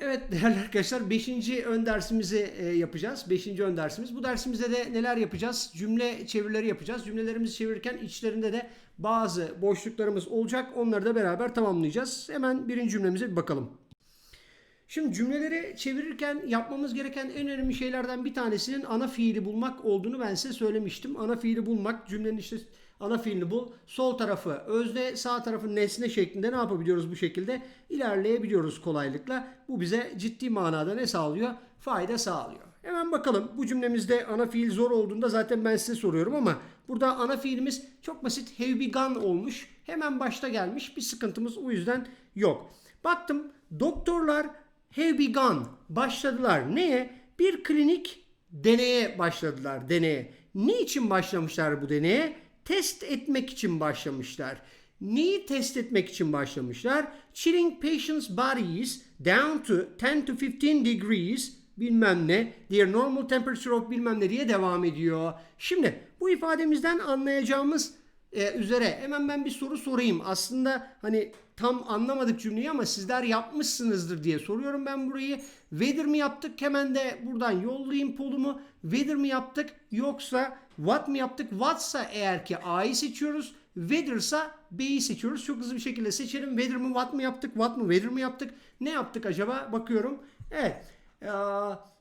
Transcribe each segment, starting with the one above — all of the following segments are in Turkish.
Evet değerli arkadaşlar 5. ön dersimizi e, yapacağız. 5. ön dersimiz. Bu dersimizde de neler yapacağız? Cümle çevirileri yapacağız. Cümlelerimizi çevirirken içlerinde de bazı boşluklarımız olacak. Onları da beraber tamamlayacağız. Hemen birinci cümlemize bir bakalım. Şimdi cümleleri çevirirken yapmamız gereken en önemli şeylerden bir tanesinin ana fiili bulmak olduğunu ben size söylemiştim. Ana fiili bulmak cümlenin işte ana fiilini bul. Sol tarafı özne, sağ tarafı nesne şeklinde ne yapabiliyoruz bu şekilde? İlerleyebiliyoruz kolaylıkla. Bu bize ciddi manada ne sağlıyor? Fayda sağlıyor. Hemen bakalım bu cümlemizde ana fiil zor olduğunda zaten ben size soruyorum ama burada ana fiilimiz çok basit have begun olmuş. Hemen başta gelmiş bir sıkıntımız o yüzden yok. Baktım doktorlar have begun başladılar. Neye? Bir klinik deneye başladılar deneye. Niçin başlamışlar bu deneye? Test etmek için başlamışlar. Neyi test etmek için başlamışlar? Chilling patients' bodies down to 10 to 15 degrees bilmem ne, their normal temperature of bilmem ne diye devam ediyor. Şimdi bu ifademizden anlayacağımız e, üzere hemen ben bir soru sorayım. Aslında hani tam anlamadık cümleyi ama sizler yapmışsınızdır diye soruyorum ben burayı. Whether mi yaptık hemen de buradan yollayayım polumu. Whether mi yaptık yoksa what mı yaptık? What'sa eğer ki A'yı seçiyoruz. Whether'sa B'yi seçiyoruz. Çok hızlı bir şekilde seçelim. Whether mi what mı yaptık? What mı whether mi yaptık? Ne yaptık acaba? Bakıyorum. Evet. Ee,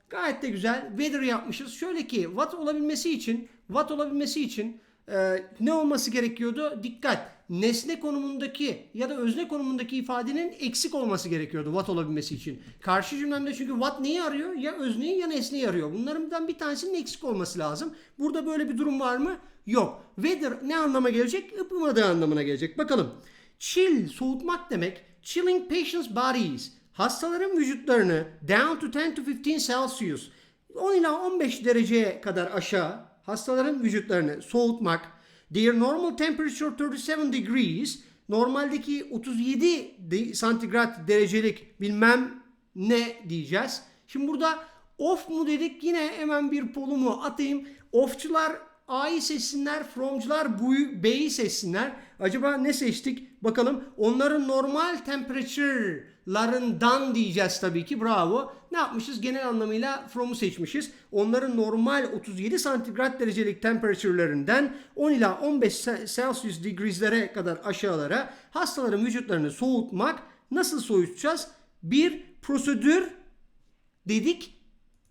gayet de güzel. Whether yapmışız. Şöyle ki what olabilmesi için what olabilmesi için e, ne olması gerekiyordu? Dikkat. Nesne konumundaki ya da özne konumundaki ifadenin eksik olması gerekiyordu what olabilmesi için. Karşı cümlemde çünkü what neyi arıyor? Ya özneyi ya nesneyi arıyor. Bunlardan bir tanesinin eksik olması lazım. Burada böyle bir durum var mı? Yok. Whether ne anlama gelecek? Ipımadığı anlamına gelecek. Bakalım. Chill, soğutmak demek. Chilling patients' bodies. Hastaların vücutlarını down to 10 to 15 Celsius. 10 ila 15 dereceye kadar aşağı hastaların vücutlarını soğutmak. Their normal temperature 37 degrees. Normaldeki 37 de- santigrat derecelik bilmem ne diyeceğiz. Şimdi burada off mu dedik yine hemen bir polumu atayım. Off'çular A'yı seçsinler, from'cular B'yi seçsinler. Acaba ne seçtik? Bakalım. Onların normal temperature'larından diyeceğiz tabii ki. Bravo. Ne yapmışız? Genel anlamıyla from'u seçmişiz. Onların normal 37 santigrat derecelik temperature'larından 10 ila 15 Celsius degrees'lere kadar aşağılara hastaların vücutlarını soğutmak. Nasıl soğutacağız? Bir prosedür dedik.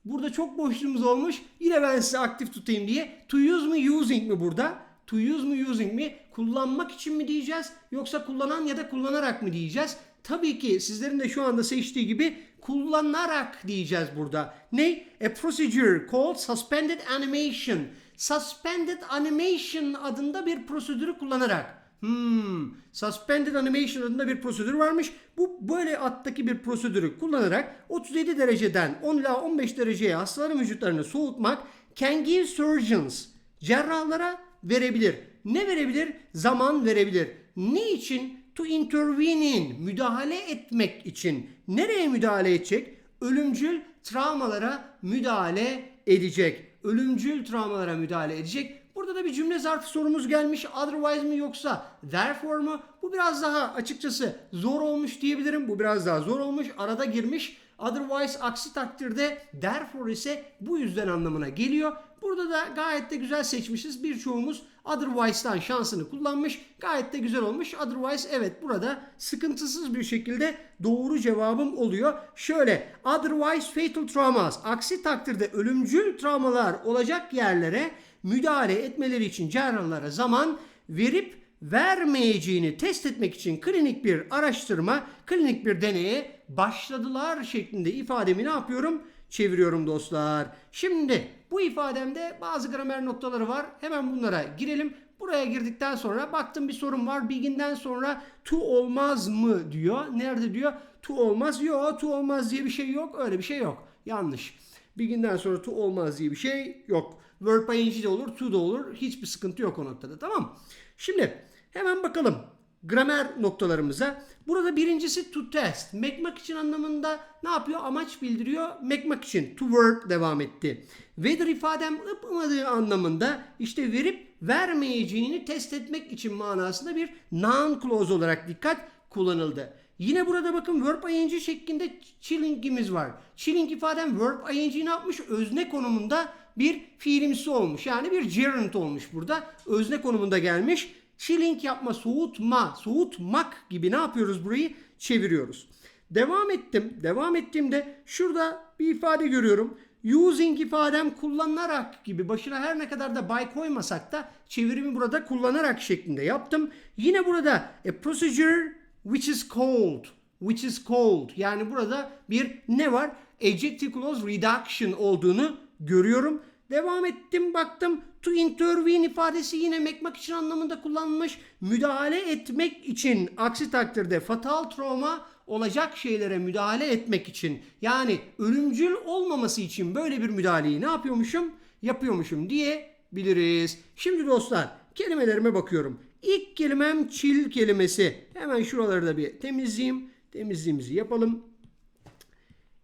Burada çok boşluğumuz olmuş. Yine ben size aktif tutayım diye. To use mi using mi burada? To use mi using mi? Kullanmak için mi diyeceğiz? Yoksa kullanan ya da kullanarak mı diyeceğiz? Tabii ki sizlerin de şu anda seçtiği gibi kullanarak diyeceğiz burada. Ne? A procedure called suspended animation. Suspended animation adında bir prosedürü kullanarak. Hmm, suspended animation adında bir prosedür varmış. Bu böyle attaki bir prosedürü kullanarak 37 dereceden 10 ila 15 dereceye hastaların vücutlarını soğutmak can give surgeons cerrahlara verebilir. Ne verebilir? Zaman verebilir. Ne için? To intervene in, müdahale etmek için. Nereye müdahale edecek? Ölümcül travmalara müdahale edecek. Ölümcül travmalara müdahale edecek. Burada da bir cümle zarfı sorumuz gelmiş. Otherwise mi yoksa therefore mu? Bu biraz daha açıkçası zor olmuş diyebilirim. Bu biraz daha zor olmuş. Arada girmiş. Otherwise aksi takdirde therefore ise bu yüzden anlamına geliyor. Burada da gayet de güzel seçmişiz. Birçoğumuz otherwise'dan şansını kullanmış. Gayet de güzel olmuş. Otherwise evet burada sıkıntısız bir şekilde doğru cevabım oluyor. Şöyle otherwise fatal traumas aksi takdirde ölümcül travmalar olacak yerlere müdahale etmeleri için cerrahlara zaman verip vermeyeceğini test etmek için klinik bir araştırma, klinik bir deneye başladılar şeklinde ifademi ne yapıyorum? Çeviriyorum dostlar. Şimdi bu ifademde bazı gramer noktaları var. Hemen bunlara girelim. Buraya girdikten sonra baktım bir sorun var. Begin'den sonra to olmaz mı diyor. Nerede diyor? To olmaz. Yok to olmaz diye bir şey yok. Öyle bir şey yok. Yanlış. Begin'den sonra to olmaz diye bir şey yok. Verb ing de olur, to da olur. Hiçbir sıkıntı yok o noktada. Tamam. Şimdi hemen bakalım gramer noktalarımıza. Burada birincisi to test. Mekmak için anlamında ne yapıyor? Amaç bildiriyor. Mekmak için. To work devam etti. Whether ifadem ıpmadığı anlamında işte verip vermeyeceğini test etmek için manasında bir noun clause olarak dikkat kullanıldı. Yine burada bakın verb ing şeklinde chilling'imiz var. Chilling ifadem verb ing ne yapmış? Özne konumunda bir fiilimsi olmuş. Yani bir gerund olmuş burada. Özne konumunda gelmiş. Chilling yapma, soğutma, soğutmak gibi ne yapıyoruz burayı? Çeviriyoruz. Devam ettim. Devam ettiğimde şurada bir ifade görüyorum. Using ifadem kullanılarak gibi başına her ne kadar da by koymasak da çevirimi burada kullanarak şeklinde yaptım. Yine burada a procedure which is called which is called yani burada bir ne var? Adjective clause reduction olduğunu görüyorum. Devam ettim baktım to intervene ifadesi yine mekmak için anlamında kullanılmış. Müdahale etmek için aksi takdirde fatal trauma olacak şeylere müdahale etmek için yani ölümcül olmaması için böyle bir müdahaleyi ne yapıyormuşum? Yapıyormuşum diyebiliriz. Şimdi dostlar kelimelerime bakıyorum. İlk kelimem chill kelimesi. Hemen şuraları da bir temizleyeyim. Temizliğimizi yapalım.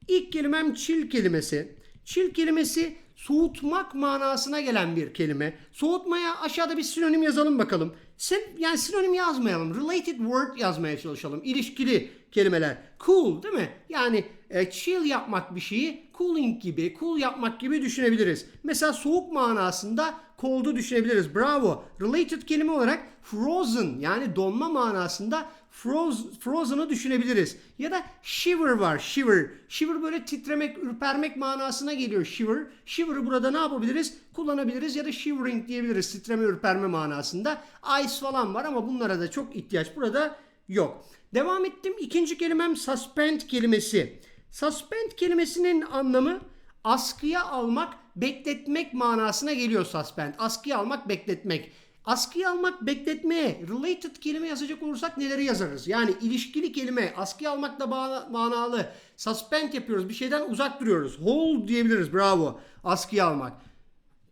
İlk kelimem chill kelimesi. Chill kelimesi soğutmak manasına gelen bir kelime. Soğutmaya aşağıda bir sinonim yazalım bakalım. Sen, yani sinonim yazmayalım. Related word yazmaya çalışalım. İlişkili kelimeler. Cool değil mi? Yani e, chill yapmak bir şeyi cooling gibi, cool yapmak gibi düşünebiliriz. Mesela soğuk manasında cold'u düşünebiliriz. Bravo. Related kelime olarak frozen yani donma manasında froze, frozen'ı düşünebiliriz. Ya da shiver var. Shiver. Shiver böyle titremek, ürpermek manasına geliyor shiver. Shiver'ı burada ne yapabiliriz? Kullanabiliriz ya da shivering diyebiliriz. Titreme, ürperme manasında. Ice falan var ama bunlara da çok ihtiyaç burada yok. Devam ettim. İkinci kelimem suspend kelimesi. Suspend kelimesinin anlamı askıya almak, bekletmek manasına geliyor suspend. Askıya almak, bekletmek. Askıya almak, bekletmeye related kelime yazacak olursak neleri yazarız? Yani ilişkili kelime, askıya almakla manalı. Suspend yapıyoruz, bir şeyden uzak duruyoruz. Hold diyebiliriz, bravo. Askıya almak.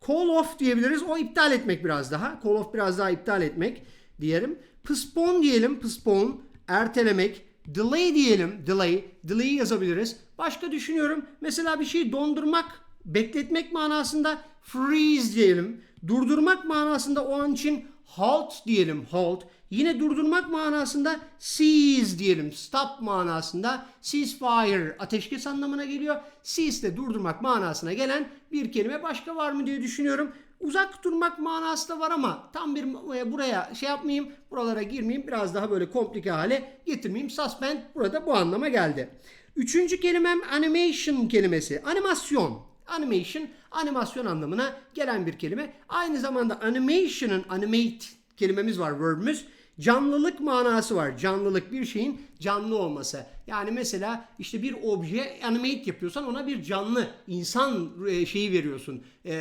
Call off diyebiliriz. O iptal etmek biraz daha. Call off biraz daha iptal etmek diyelim. Postpone diyelim. Postpone. Ertelemek. Delay diyelim. Delay. Delay yazabiliriz. Başka düşünüyorum. Mesela bir şeyi dondurmak, bekletmek manasında freeze diyelim. Durdurmak manasında o an için halt diyelim. Halt. Yine durdurmak manasında cease diyelim. Stop manasında ceasefire ateşkes anlamına geliyor. Cease de durdurmak manasına gelen bir kelime başka var mı diye düşünüyorum. Uzak durmak manası da var ama tam bir buraya şey yapmayayım, buralara girmeyeyim. Biraz daha böyle komplike hale getirmeyeyim. Suspend burada bu anlama geldi. Üçüncü kelimem animation kelimesi. Animasyon. Animation, animasyon anlamına gelen bir kelime. Aynı zamanda animation'ın animate kelimemiz var, verb'ümüz. Canlılık manası var. Canlılık bir şeyin canlı olması. Yani mesela işte bir obje animate yapıyorsan ona bir canlı insan e, şeyi veriyorsun. E,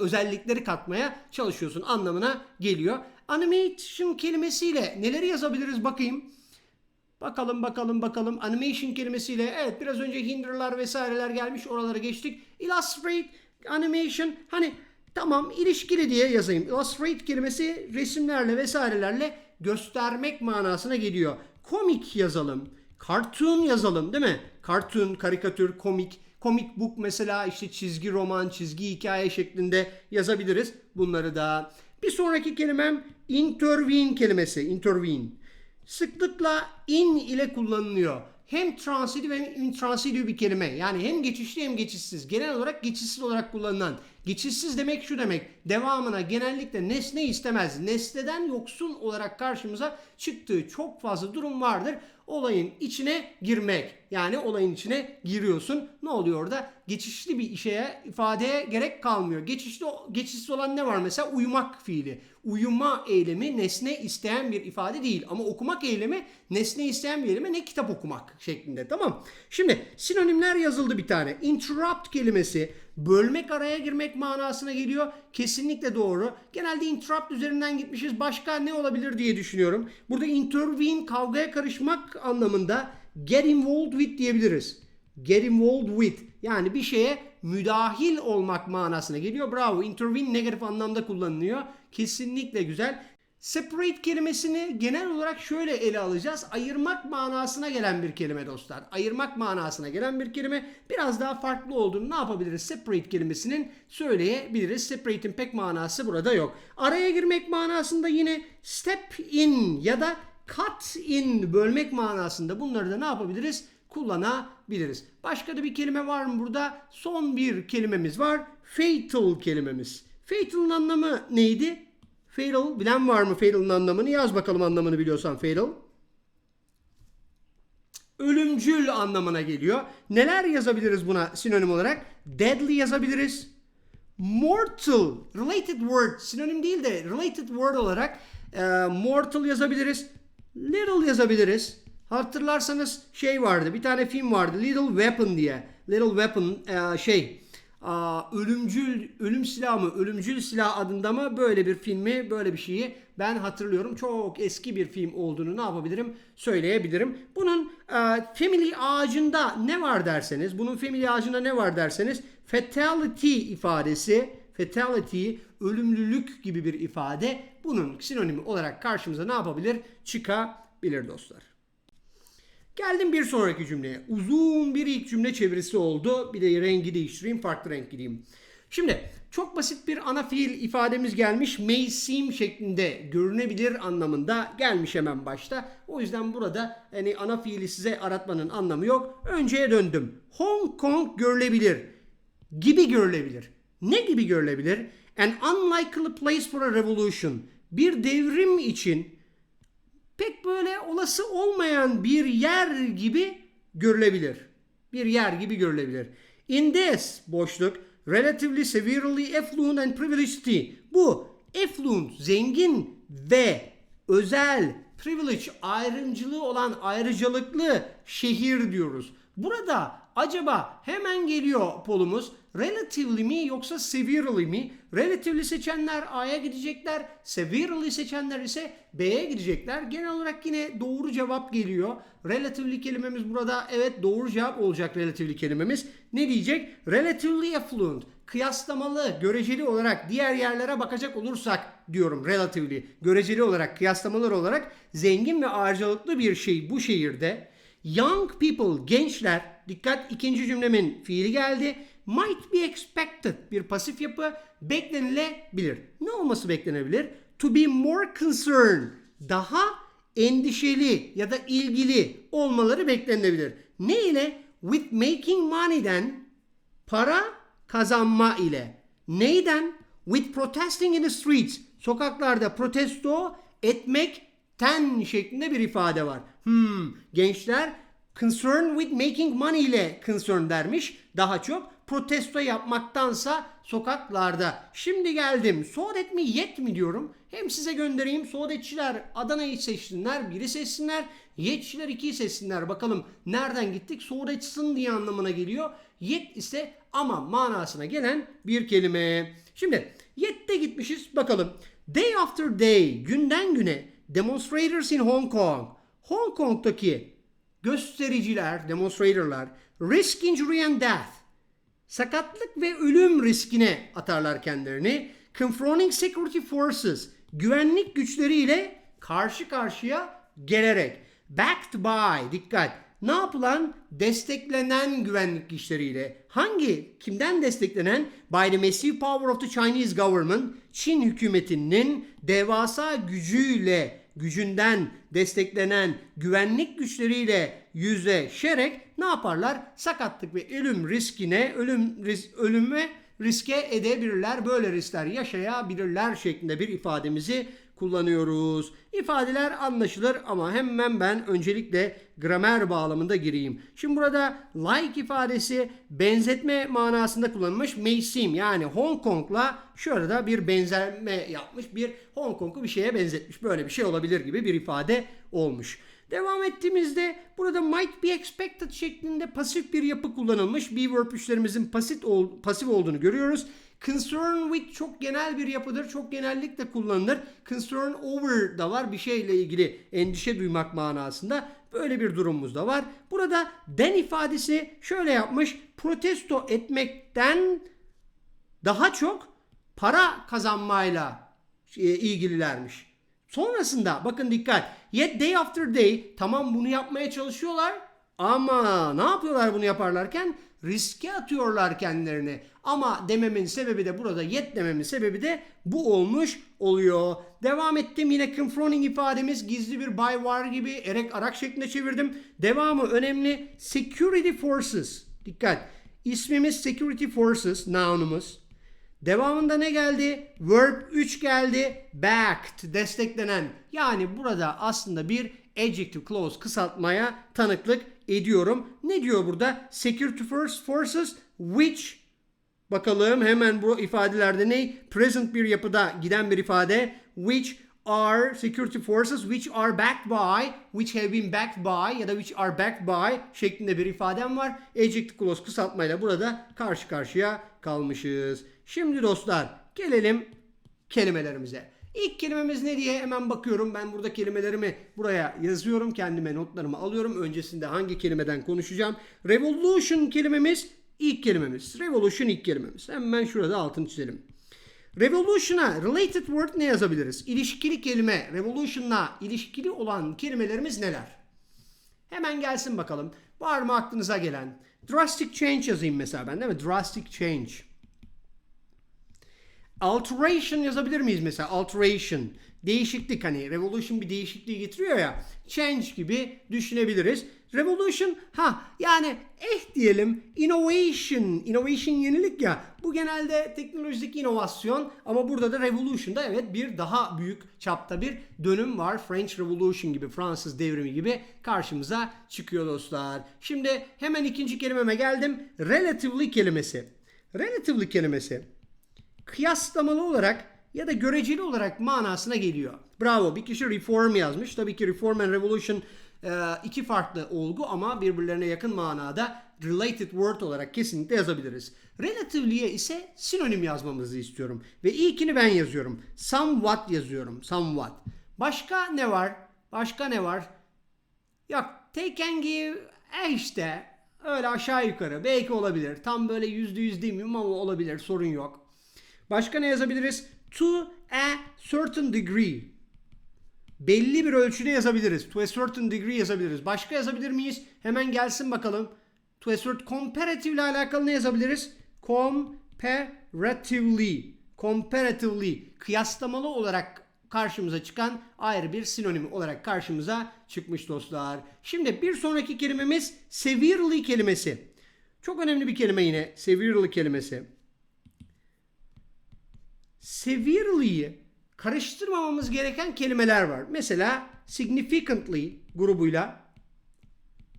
özellikleri katmaya çalışıyorsun anlamına geliyor. Animation kelimesiyle neleri yazabiliriz bakayım. Bakalım bakalım bakalım animation kelimesiyle evet biraz önce hinder'lar vesaireler gelmiş oralara geçtik. Illustrate, animation hani tamam ilişkili diye yazayım. Illustrate kelimesi resimlerle vesairelerle göstermek manasına geliyor. Komik yazalım. Cartoon yazalım değil mi? Cartoon, karikatür, komik. Comic book mesela işte çizgi roman, çizgi hikaye şeklinde yazabiliriz. Bunları da. Bir sonraki kelimem intervene kelimesi. Intervene sıklıkla in ile kullanılıyor. Hem transitive hem intransitive bir kelime. Yani hem geçişli hem geçişsiz. Genel olarak geçişsiz olarak kullanılan. Geçişsiz demek şu demek. Devamına genellikle nesne istemez. Nesneden yoksun olarak karşımıza çıktığı çok fazla durum vardır. Olayın içine girmek. Yani olayın içine giriyorsun. Ne oluyor orada? Geçişli bir işe ifadeye gerek kalmıyor. Geçişli geçişsiz olan ne var mesela? Uyumak fiili. Uyuma eylemi nesne isteyen bir ifade değil. Ama okumak eylemi nesne isteyen bir eylemi ne kitap okumak şeklinde. Tamam. Şimdi sinonimler yazıldı bir tane. Interrupt kelimesi bölmek araya girmek manasına geliyor. Kesinlikle doğru. Genelde interrupt üzerinden gitmişiz. Başka ne olabilir diye düşünüyorum. Burada intervene kavgaya karışmak anlamında get involved with diyebiliriz. Get involved with yani bir şeye müdahil olmak manasına geliyor. Bravo. Intervene negatif anlamda kullanılıyor. Kesinlikle güzel. Separate kelimesini genel olarak şöyle ele alacağız. Ayırmak manasına gelen bir kelime dostlar. Ayırmak manasına gelen bir kelime. Biraz daha farklı olduğunu ne yapabiliriz? Separate kelimesinin söyleyebiliriz. Separate'in pek manası burada yok. Araya girmek manasında yine step in ya da cut in bölmek manasında bunları da ne yapabiliriz? Kullanabiliriz. Başka da bir kelime var mı burada? Son bir kelimemiz var. Fatal kelimemiz. Fatal'ın anlamı neydi? Fatal bilen var mı fatal'ın anlamını? Yaz bakalım anlamını biliyorsan fatal. Ölümcül anlamına geliyor. Neler yazabiliriz buna sinonim olarak? Deadly yazabiliriz. Mortal, related word, sinonim değil de related word olarak e, mortal yazabiliriz. Little yazabiliriz. Hatırlarsanız şey vardı, bir tane film vardı, Little Weapon diye. Little Weapon e, şey, Aa, ölümcül, ölüm silahı mı, ölümcül silah adında mı böyle bir filmi, böyle bir şeyi ben hatırlıyorum. Çok eski bir film olduğunu ne yapabilirim söyleyebilirim. Bunun e, family ağacında ne var derseniz, bunun family ağacında ne var derseniz fatality ifadesi, fatality, ölümlülük gibi bir ifade bunun sinonimi olarak karşımıza ne yapabilir? Çıkabilir dostlar. Geldim bir sonraki cümleye. Uzun bir ilk cümle çevirisi oldu. Bir de rengi değiştireyim, farklı renk gideyim. Şimdi çok basit bir ana fiil ifademiz gelmiş. May seem şeklinde görünebilir anlamında gelmiş hemen başta. O yüzden burada hani ana fiili size aratmanın anlamı yok. Önceye döndüm. Hong Kong görülebilir. Gibi görülebilir. Ne gibi görülebilir? An unlikely place for a revolution. Bir devrim için pek böyle olası olmayan bir yer gibi görülebilir. Bir yer gibi görülebilir. In this boşluk relatively severely affluent and privileged city. Bu affluent, zengin ve özel, privilege, ayrımcılığı olan ayrıcalıklı şehir diyoruz. Burada acaba hemen geliyor polumuz relatively mi yoksa severely mi? Relatively seçenler A'ya gidecekler. Severely seçenler ise B'ye gidecekler. Genel olarak yine doğru cevap geliyor. Relatively kelimemiz burada evet doğru cevap olacak relatively kelimemiz. Ne diyecek? Relatively affluent. Kıyaslamalı, göreceli olarak diğer yerlere bakacak olursak diyorum relatively. Göreceli olarak, kıyaslamalar olarak zengin ve ayrıcalıklı bir şey bu şehirde. Young people, gençler, dikkat ikinci cümlemin fiili geldi. Might be expected bir pasif yapı beklenilebilir. Ne olması beklenebilir? To be more concerned. Daha endişeli ya da ilgili olmaları beklenilebilir. Ne ile? With making money'den para kazanma ile. Neyden? With protesting in the streets. Sokaklarda protesto etmekten şeklinde bir ifade var. Hmm, gençler concern with making money ile concern dermiş. Daha çok protesto yapmaktansa sokaklarda. Şimdi geldim. Soğudet mi yet mi diyorum. Hem size göndereyim. Soğudetçiler Adana'yı seçsinler. Biri seçsinler. Yetçiler ikiyi seçsinler. Bakalım nereden gittik? Soğudetçisin diye anlamına geliyor. Yet ise ama manasına gelen bir kelime. Şimdi yette gitmişiz. Bakalım. Day after day, günden güne demonstrators in Hong Kong. Hong Kong'daki göstericiler, demonstratorlar risk injury and death. Sakatlık ve ölüm riskine atarlar kendilerini. Confronting security forces güvenlik güçleriyle karşı karşıya gelerek. Backed by dikkat. Ne yapılan? Desteklenen güvenlik güçleriyle. Hangi kimden desteklenen? By the massive power of the Chinese government Çin hükümetinin devasa gücüyle gücünden desteklenen güvenlik güçleriyle yüzleşerek ne yaparlar? Sakatlık ve ölüm riskine, ölüm ris ölüme riske edebilirler. Böyle riskler yaşayabilirler şeklinde bir ifademizi kullanıyoruz. İfadeler anlaşılır ama hemen ben öncelikle gramer bağlamında gireyim. Şimdi burada like ifadesi benzetme manasında kullanılmış. May seem yani Hong Kong'la şurada bir benzerme yapmış. Bir Hong Kong'u bir şeye benzetmiş. Böyle bir şey olabilir gibi bir ifade olmuş. Devam ettiğimizde burada might be expected şeklinde pasif bir yapı kullanılmış. Be verb pasif, pasif olduğunu görüyoruz. Concern with çok genel bir yapıdır. Çok genellikle kullanılır. Concern over da var. Bir şeyle ilgili endişe duymak manasında. Böyle bir durumumuz da var. Burada den ifadesi şöyle yapmış. Protesto etmekten daha çok para kazanmayla e, ilgililermiş. Sonrasında bakın dikkat. Yet day after day tamam bunu yapmaya çalışıyorlar. Ama ne yapıyorlar bunu yaparlarken? Riske atıyorlar kendilerini. Ama dememin sebebi de burada yet dememin sebebi de bu olmuş oluyor. Devam ettim yine confronting ifademiz gizli bir by var gibi erek arak şeklinde çevirdim. Devamı önemli. Security forces. Dikkat. İsmimiz security forces nounumuz. Devamında ne geldi? Verb 3 geldi. Backed, desteklenen. Yani burada aslında bir adjective clause kısaltmaya tanıklık ediyorum. Ne diyor burada? Security first forces which Bakalım hemen bu ifadelerde ne? Present bir yapıda giden bir ifade. Which are security forces which are backed by, which have been backed by ya da which are backed by şeklinde bir ifadem var. Adjective clause kısaltmayla burada karşı karşıya kalmışız. Şimdi dostlar gelelim kelimelerimize. İlk kelimemiz ne diye hemen bakıyorum. Ben burada kelimelerimi buraya yazıyorum. Kendime notlarımı alıyorum. Öncesinde hangi kelimeden konuşacağım. Revolution kelimemiz ilk kelimemiz. Revolution ilk kelimemiz. Hemen şurada altını çizelim. Revolution'a related word ne yazabiliriz? İlişkili kelime. Revolution'la ilişkili olan kelimelerimiz neler? Hemen gelsin bakalım. Var mı aklınıza gelen? Drastic change yazayım mesela ben değil mi? Drastic change. Alteration yazabilir miyiz mesela? Alteration. Değişiklik hani revolution bir değişikliği getiriyor ya. Change gibi düşünebiliriz. Revolution ha yani eh diyelim innovation. Innovation yenilik ya. Bu genelde teknolojideki inovasyon ama burada da revolution'da evet bir daha büyük çapta bir dönüm var. French Revolution gibi Fransız devrimi gibi karşımıza çıkıyor dostlar. Şimdi hemen ikinci kelimeme geldim. Relatively kelimesi. Relatively kelimesi kıyaslamalı olarak ya da göreceli olarak manasına geliyor. Bravo. Bir kişi reform yazmış. Tabii ki reform and revolution iki farklı olgu ama birbirlerine yakın manada related word olarak kesinlikle yazabiliriz. Relatively'e ise sinonim yazmamızı istiyorum. Ve ilkini ben yazıyorum. Somewhat yazıyorum. Somewhat. Başka ne var? Başka ne var? Yok take and give e işte öyle aşağı yukarı belki olabilir. Tam böyle yüzde yüz demiyorum ama olabilir sorun yok. Başka ne yazabiliriz? To a certain degree. Belli bir ölçüde yazabiliriz. To a certain degree yazabiliriz. Başka yazabilir miyiz? Hemen gelsin bakalım. To a certain comparative ile alakalı ne yazabiliriz? Comparatively. Comparatively. Kıyaslamalı olarak karşımıza çıkan ayrı bir sinonim olarak karşımıza çıkmış dostlar. Şimdi bir sonraki kelimemiz severely kelimesi. Çok önemli bir kelime yine. Severely kelimesi severely'yi karıştırmamamız gereken kelimeler var. Mesela significantly grubuyla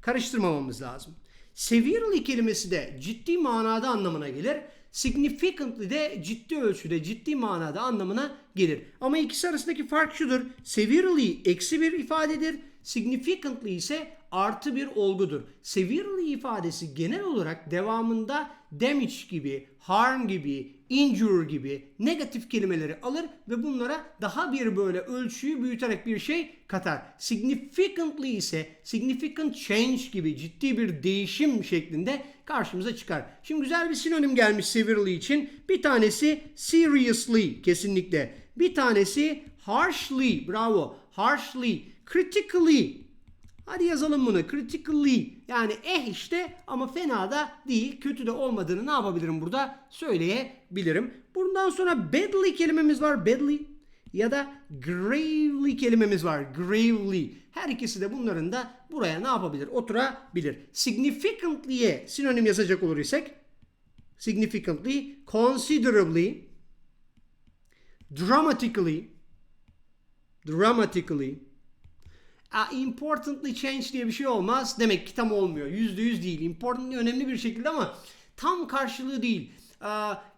karıştırmamamız lazım. Severely kelimesi de ciddi manada anlamına gelir. Significantly de ciddi ölçüde, ciddi manada anlamına gelir. Ama ikisi arasındaki fark şudur. Severely eksi bir ifadedir. Significantly ise artı bir olgudur. Severely ifadesi genel olarak devamında damage gibi, harm gibi, injure gibi negatif kelimeleri alır ve bunlara daha bir böyle ölçüyü büyüterek bir şey katar. Significantly ise significant change gibi ciddi bir değişim şeklinde karşımıza çıkar. Şimdi güzel bir sinonim gelmiş severely için. Bir tanesi seriously kesinlikle. Bir tanesi harshly bravo harshly critically Hadi yazalım bunu. Critically yani eh işte ama fena da değil. Kötü de olmadığını ne yapabilirim burada söyleyebilirim. Bundan sonra badly kelimemiz var. Badly ya da gravely kelimemiz var. Gravely. Her ikisi de bunların da buraya ne yapabilir? Oturabilir. Significantly'ye sinonim yazacak olur isek significantly, considerably, dramatically, dramatically, importantly change diye bir şey olmaz. Demek ki tam olmuyor. Yüzde yüz değil. Importantly önemli bir şekilde ama tam karşılığı değil.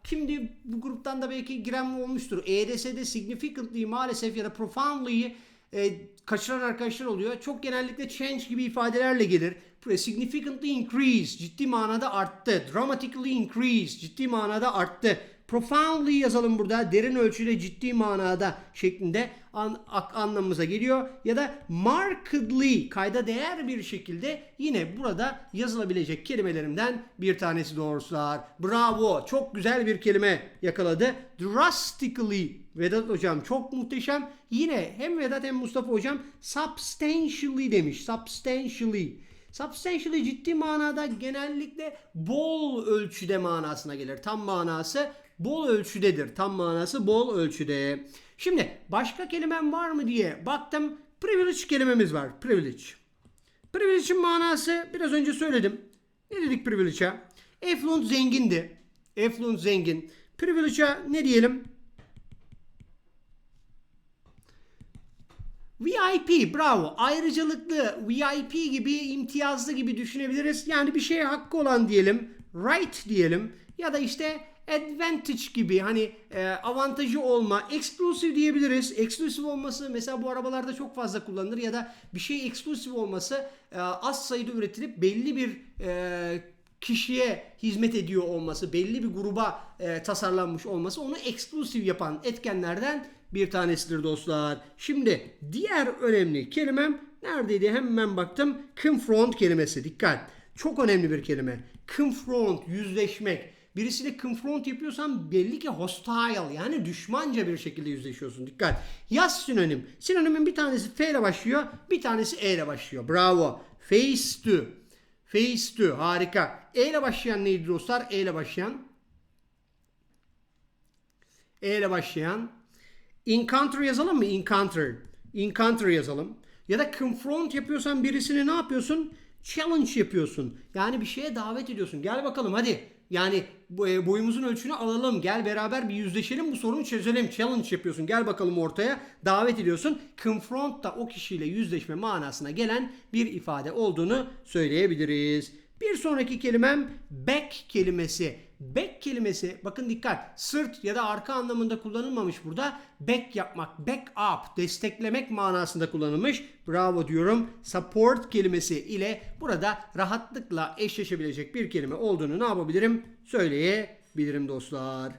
Kimdi bu gruptan da belki giren olmuştur. EDS'de significantly maalesef ya da profoundly'yi e, kaçıran arkadaşlar oluyor. Çok genellikle change gibi ifadelerle gelir. Significantly increase ciddi manada arttı. Dramatically increase ciddi manada arttı profoundly yazalım burada. Derin ölçüde ciddi manada şeklinde an, anlamımıza geliyor. Ya da markedly kayda değer bir şekilde yine burada yazılabilecek kelimelerimden bir tanesi doğrusular. Bravo. Çok güzel bir kelime yakaladı. Drastically Vedat hocam çok muhteşem. Yine hem Vedat hem Mustafa hocam substantially demiş. Substantially. Substantially ciddi manada genellikle bol ölçüde manasına gelir. Tam manası bol ölçüdedir. Tam manası bol ölçüde. Şimdi başka kelimem var mı diye baktım. Privilege kelimemiz var. Privilege. Privilege'in manası biraz önce söyledim. Ne dedik privilege'a? Affluent zengindi. Affluent zengin. Privilege'a ne diyelim? VIP bravo ayrıcalıklı VIP gibi imtiyazlı gibi düşünebiliriz. Yani bir şeye hakkı olan diyelim right diyelim ya da işte advantage gibi hani e, avantajı olma exclusive diyebiliriz. Exclusive olması mesela bu arabalarda çok fazla kullanılır ya da bir şey exclusive olması e, az sayıda üretilip belli bir e, kişiye hizmet ediyor olması, belli bir gruba e, tasarlanmış olması onu exclusive yapan etkenlerden bir tanesidir dostlar. Şimdi diğer önemli kelimem neredeydi? Hemen baktım. Confront kelimesi. Dikkat. Çok önemli bir kelime. Confront, yüzleşmek. Birisiyle confront yapıyorsan belli ki hostile yani düşmanca bir şekilde yüzleşiyorsun. Dikkat. Yaz sinonim. Sinonimin bir tanesi F ile başlıyor, bir tanesi E ile başlıyor. Bravo. Face to. Face to. Harika. E ile başlayan neydi dostlar? E ile başlayan. E ile başlayan. Encounter yazalım mı? Encounter. Encounter yazalım. Ya da confront yapıyorsan birisini ne yapıyorsun? Challenge yapıyorsun. Yani bir şeye davet ediyorsun. Gel bakalım hadi. Yani e, boyumuzun ölçünü alalım. Gel beraber bir yüzleşelim bu sorunu çözelim. Challenge yapıyorsun. Gel bakalım ortaya. Davet ediyorsun. Confront da o kişiyle yüzleşme manasına gelen bir ifade olduğunu söyleyebiliriz. Bir sonraki kelimem back kelimesi. Back kelimesi bakın dikkat sırt ya da arka anlamında kullanılmamış burada. Back yapmak, back up, desteklemek manasında kullanılmış. Bravo diyorum. Support kelimesi ile burada rahatlıkla eşleşebilecek bir kelime olduğunu ne yapabilirim? Söyleyebilirim dostlar.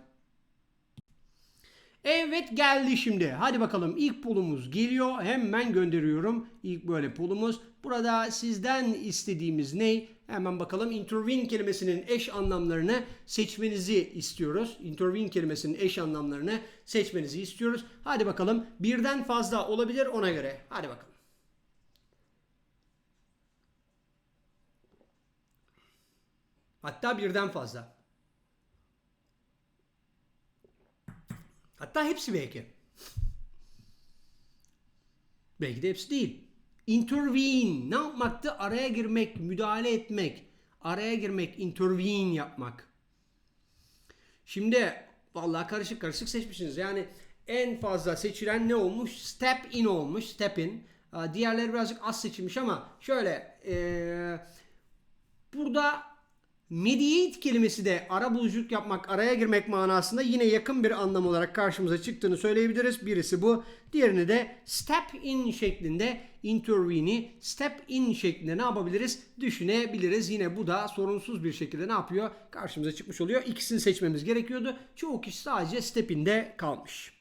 Evet geldi şimdi. Hadi bakalım ilk pulumuz geliyor. Hemen gönderiyorum. İlk böyle pulumuz. Burada sizden istediğimiz ne? Hemen bakalım intervene kelimesinin eş anlamlarını seçmenizi istiyoruz. Intervene kelimesinin eş anlamlarını seçmenizi istiyoruz. Hadi bakalım birden fazla olabilir ona göre. Hadi bakalım. Hatta birden fazla. Hatta hepsi belki. Belki de hepsi değil. Intervene ne yapmaktı? Araya girmek, müdahale etmek. Araya girmek, intervene yapmak. Şimdi vallahi karışık karışık seçmişsiniz. Yani en fazla seçilen ne olmuş? Step in olmuş. Step in. Diğerleri birazcık az seçilmiş ama şöyle eee Burada mediate kelimesi de ara buluculuk yapmak, araya girmek manasında yine yakın bir anlam olarak karşımıza çıktığını söyleyebiliriz. Birisi bu. Diğerini de step in şeklinde intervene'i step in şeklinde ne yapabiliriz? Düşünebiliriz. Yine bu da sorunsuz bir şekilde ne yapıyor? Karşımıza çıkmış oluyor. İkisini seçmemiz gerekiyordu. Çoğu kişi sadece step in'de kalmış.